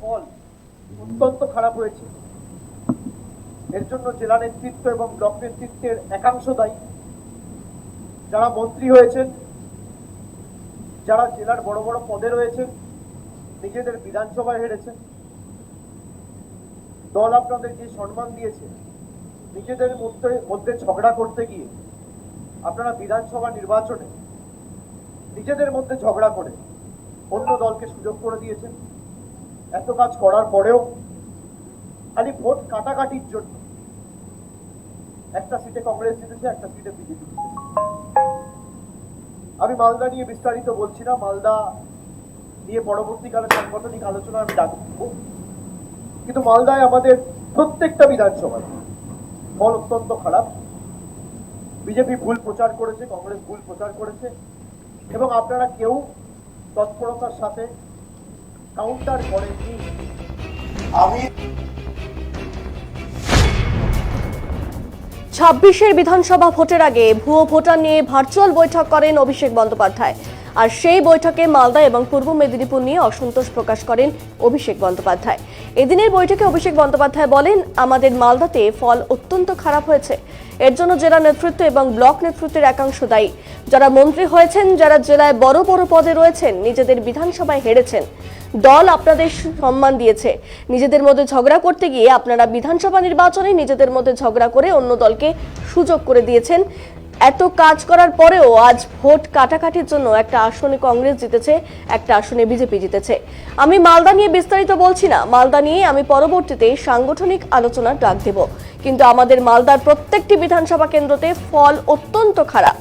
ফল অত্যন্ত খারাপ হয়েছে। এর জন্য জেলা নেতৃত্ব এবং ব্লক নেতৃত্বের একাংশ দায়ী। যারা মন্ত্রী হয়েছেন, যারা জেলার বড় বড় পদে রয়েছেন, নিজেদের বিধানসভায় হেরেছেন। দল আপনাদের যে সম্মান দিয়েছে, নিজেদের মধ্যে মধ্যে ঝগড়া করতে গিয়ে আপনারা বিধানসভা নির্বাচনে নিজেদের মধ্যে ঝগড়া করে অন্য দলকে সুযোগ করে দিয়েছেন। এত কাজ করার পরেও খালি ভোট কাটাকাটির জন্য একটা সিটে কংগ্রেস জিতেছে, একটা সিটে বিজেপি জিতেছে। আমি মালদা নিয়ে বিস্তারিত বলছি না, মালদা নিয়ে পরবর্তীকালে সাংগঠনিক আলোচনা আমি ডাকবো কিন্তু মালদায় আমাদের প্রত্যেকটা বিধানসভায় ফল অত্যন্ত খারাপ। বিজেপি ভুল প্রচার করেছে, কংগ্রেস ভুল প্রচার করেছে। এবং আপনারা কেউ তৎপরতার সাথে কাউন্টার করেননি আমি ছাব্বিশের বিধানসভা ভোটের আগে ভুয়ো ভোটার নিয়ে ভার্চুয়াল বৈঠক করেন অভিষেক বন্দ্যোপাধ্যায়। আর সেই বৈঠকে মালদা এবং পূর্ব মেদিনীপুর নিয়ে অসন্তোষ প্রকাশ করেন অভিষেক বন্দ্যোপাধ্যায়। এদিনের বৈঠকে অভিষেক বন্দ্যোপাধ্যায় বলেন, আমাদের মালদাতে ফল অত্যন্ত খারাপ হয়েছে। এর জন্য জেলা নেতৃত্ব এবং ব্লক নেতৃত্বের একাংশ দায়ী। যারা মন্ত্রী হয়েছেন, যারা জেলায় বড় বড় পদে রয়েছেন, নিজেদের বিধানসভায় হেরেছেন। দল আপনাদের সম্মান দিয়েছে। নিজেদের মধ্যে ঝগড়া করতে গিয়ে আপনারা বিধানসভা নির্বাচনে নিজেদের মধ্যে ঝগড়া করে অন্য দলকে সুযোগ করে দিয়েছেন। এত কাজ করার পরেও আজ ভোট কাটাকাটির জন্য একটা আসনে কংগ্রেস জিতেছে, একটা আসনে বিজেপি জিতেছে। আমি মালদা নিয়ে বিস্তারিত বলছি না। মালদা নিয়ে আমি পরবর্তীতে সাংগঠনিক আলোচনার ডাক দেব। কিন্তু আমাদের মালদার প্রত্যেকটি বিধানসভা কেন্দ্রতে ফল অত্যন্ত খারাপ।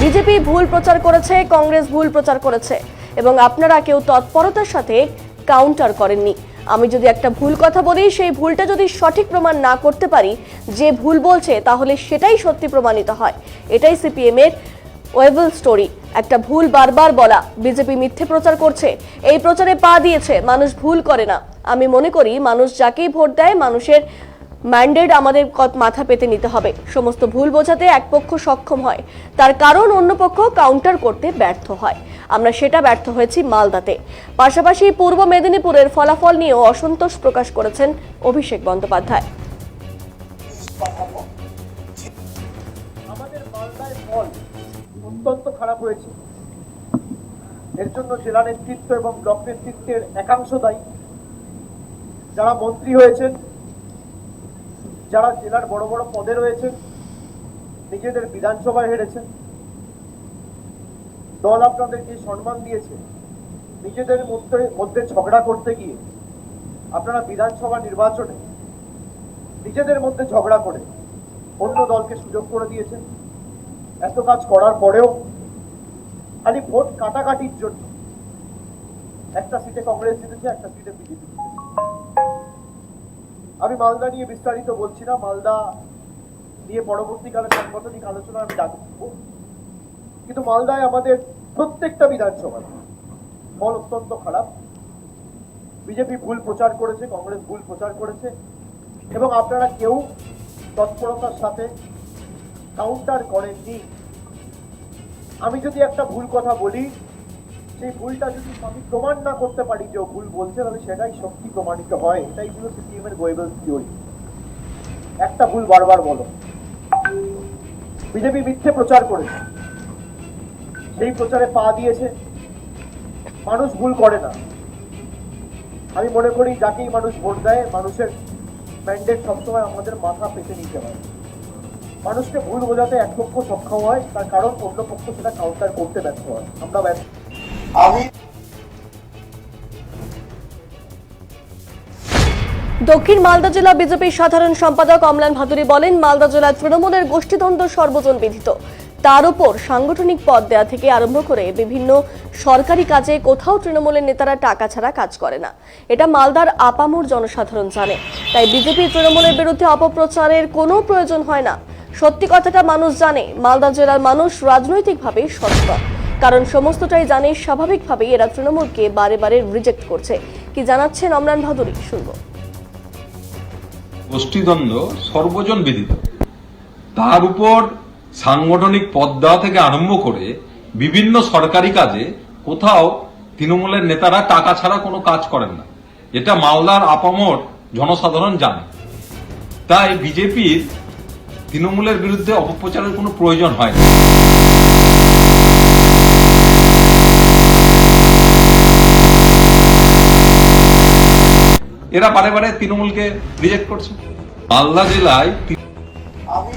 বিজেপি ভুল প্রচার করেছে, কংগ্রেস ভুল প্রচার করেছে। এবং আপনারা কেউ তৎপরতার সাথে কাউন্টার করেননি। আমি যদি একটা ভুল কথা বলি, সেই ভুলটা যদি সঠিক প্রমাণ না করতে পারি, যে ভুল বলছে, তাহলে সেটাই সত্যি প্রমাণিত হয়। এটাই সিপিএম এর ওয়েবল স্টোরি। একটা ভুল বারবার বলা, বিজেপি মিথ্যে প্রচার করছে, এই প্রচারে পা দিয়েছে, মানুষ ভুল করে না। আমি মনে করি, মানুষ যাকেই ভোট দেয়, মানুষের ম্যান্ডেট আমাদের মাথা পেতে নিতে হবে। সমস্ত ভুল বোঝাতে এক পক্ষ সক্ষম হয়। তার কারণ অন্য পক্ষ কাউন্টার করতে ব্যর্থ হয়। আমরা সেটা ব্যর্থ হয়েছি মালদাতে। পাশাপাশি পূর্ব মেদিনীপুরের ফলাফল নিয়েও অসন্তোষ প্রকাশ করেছেন অভিষেক বন্দ্যোপাধ্যায়। অত্যন্ত খারাপ হয়েছে। এর জন্য জেলা নেতৃত্ব এবং ব্লক নেতৃত্বের একাংশ দায়ী। যারা মন্ত্রী হয়েছেন, যারা জেলার বড় বড় পদে রয়েছেন, নিজেদের বিধানসভায় হেরেছেন। দল আপনাদের যে সম্মান দিয়েছে। নিজেদের মধ্যে মধ্যে ঝগড়া করতে গিয়ে। আপনারা বিধানসভা নির্বাচনে নিজেদের মধ্যে ঝগড়া করে অন্য দলকে সুযোগ করে দিয়েছেন। এত কাজ করার পরেও খালি ভোট কাটাকাটির জন্য একটা সিটে কংগ্রেস জিতেছে, একটা সিটে বিজেপি আমি মালদা নিয়ে বিস্তারিত বলছি না। মালদা নিয়ে পরবর্তীকালে সাংগঠনিক আলোচনা আমি ডাকবো। কিন্তু মালদায় আমাদের প্রত্যেকটা বিধানসভা। ফল অত্যন্ত খারাপ। বিজেপি ভুল প্রচার করেছে, কংগ্রেস ভুল প্রচার করেছে, এবং আপনারা কেউ তৎপরতার সাথে কাউন্টার করেননি। আমি যদি একটা ভুল কথা বলি, সেই ভুলটা যদি আমি প্রমাণ না করতে পারি যে ভুল বলছে, তাহলে সেটাই সত্যি প্রমাণিত হয়। এটাই হলো সিপিএম এর গোয়েবল থিওরি। একটা ভুল বারবার বলো। বিজেপি মিথ্যে প্রচার করেছে। সেই প্রচারে পা দিয়েছে মানুষ ভুল করে না। আমি মনে করি যাকেই মানুষ ভোট দেয় মানুষের ম্যান্ডেট সবসময় আমাদের মাথা পেতে নিতে হয়। মানুষকে ভুল বোঝাতে এক পক্ষ সক্ষম হয় তার কারণ অন্য পক্ষ সেটা কাউন্টার করতে ব্যর্থ হয়। আমরা ব্যর্থ। আমি দক্ষিণ মালদা জেলা বিজেপির সাধারণ সম্পাদক অমলান ভাদুরী বলেন মালদা জেলায় তৃণমূলের গোষ্ঠীদ্বন্দ্ব সর্বজন বিধিত। তার উপর সাংগঠনিক পদ দেওয়া থেকে আরম্ভ করে বিভিন্ন সরকারি কাজে কোথাও তৃণমূলের নেতারা টাকা ছাড়া কাজ করে না। এটা মালদার আপামর জনসাধারণ জানে। তাই বিজেপি তৃণমূলের বিরুদ্ধে অপপ্রচারের কোনো প্রয়োজন হয় না। সত্যি কথাটা মানুষ জানে, মালদা জেলার মানুষ রাজনৈতিকভাবে সচেতন। কারণ সমস্তটাই জানে, স্বাভাবিকভাবেই এরা তৃণমূলকে বারে বারে রিজেক্ট করছে। কি জানাচ্ছেন অমলান ভাদুরী, শুনব। গোষ্ঠীদ্বন্দ্ব সর্বজন বিদিত। তার উপর সাংগঠনিক পদ দেওয়া থেকে আরম্ভ করে বিভিন্ন সরকারি কাজে কোথাও তৃণমূলের নেতারা টাকা ছাড়া কোনো কাজ করেন না। এটা মালদার আপামর জনসাধারণ জানে। তাই বিজেপির তৃণমূলের বিরুদ্ধে অপপ্রচারের কোনো প্রয়োজন হয় না। এরা বারে বারে তৃণমূলকে রিজেক্ট করছে। মালদা জেলায় আমি